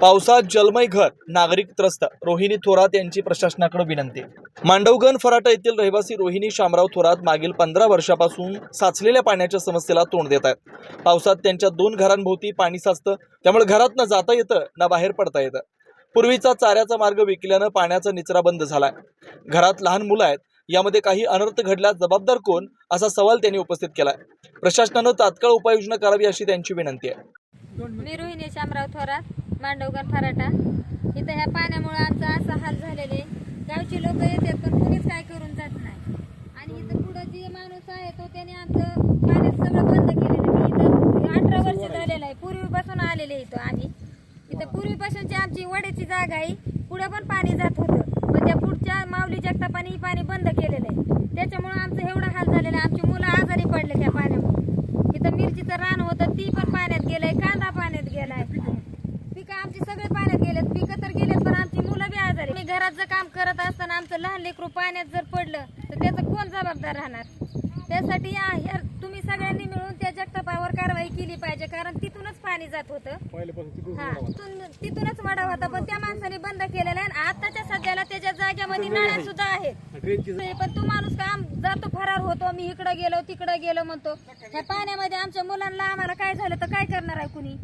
पावसात जलमय घर नागरिक त्रस्त रोहिणी थोरात यांची प्रशासनाकडे विनंती. मांडवगण फराटा येथील रहिवासी रोहिणी शामराव थोरात मागील पंधरा वर्षापासून साचलेल्या पाण्याच्या समस्येला तोंड देत आहेत. पावसात त्यांच्या दोन घरांभोवती पाणी साचतं त्यामुळे घरात न जाता येतं ना बाहेर पडता येतं. पूर्वीचा चाऱ्याचा मार्ग विकल्यानं पाण्याचा निचरा बंद झालाय. घरात लहान मुलं आहेत यामध्ये काही अनर्थ घडल्यास जबाबदार कोण असा सवाल त्यांनी उपस्थित केलाय. प्रशासनानं तात्काळ उपाययोजना करावी अशी त्यांची विनंती आहे. मी रोहिणी शामराव थोरात. मांडवगण फराटा. इथं ह्या पाण्यामुळे आमचा असा हाल झालेले गावची लोक येतात पण कुणीच काय करून जात नाही. आणि इथं पुढं जे माणूस आहे तो त्याने आमचं पाण्यात सगळं बंद केलेलं आहे. इथं अठरा वर्ष झालेलं आहे. पूर्वीपासून आलेले इथं आम्ही. इथं पूर्वीपासूनची आमची वड्याची जागा आहे. पुढं पण पाणी जात होतं. पण त्या पुढच्या माऊली जगतापाने पाणी बंद केलेलं आहे. त्याच्यामुळे आमचं एवढं हाल झालेलं आहे. आमची मुलं आजारी पडले त्या पाण्यामुळे. इथं मिरचीचं रान होतं ती पण पाण्यात गेलंय कांदा पाण्यात गेलाय. सगळे पाण्यात गेलेत पिकं तर गेलेत पण आमची मुलं बी आजारी. मी घराचं काम करत असताना आमचं लहान लेकरू पाण्यात जर पडलं तर त्याचं कोण जबाबदार राहणार? त्यासाठी तुम्ही सगळ्यांनी मिळून त्या जगतापावर कारवाई केली पाहिजे कारण तिथूनच पाणी जात होतं. हा तिथून- तिथूनच वडा होता पण त्या माणसाने बंद केलेला आहे. आणि आताच्या सध्याला त्याच्या जाग्यामध्ये नळ्या सुद्धा आहेत. पण तो माणूस काम जातो फरार होतो मी इकडे गेलो तिकडे गेलो म्हणतो. ह्या पाण्यामध्ये आमच्या मुलांना आम्हाला काय झालं तर काय करणार आहे कुणी?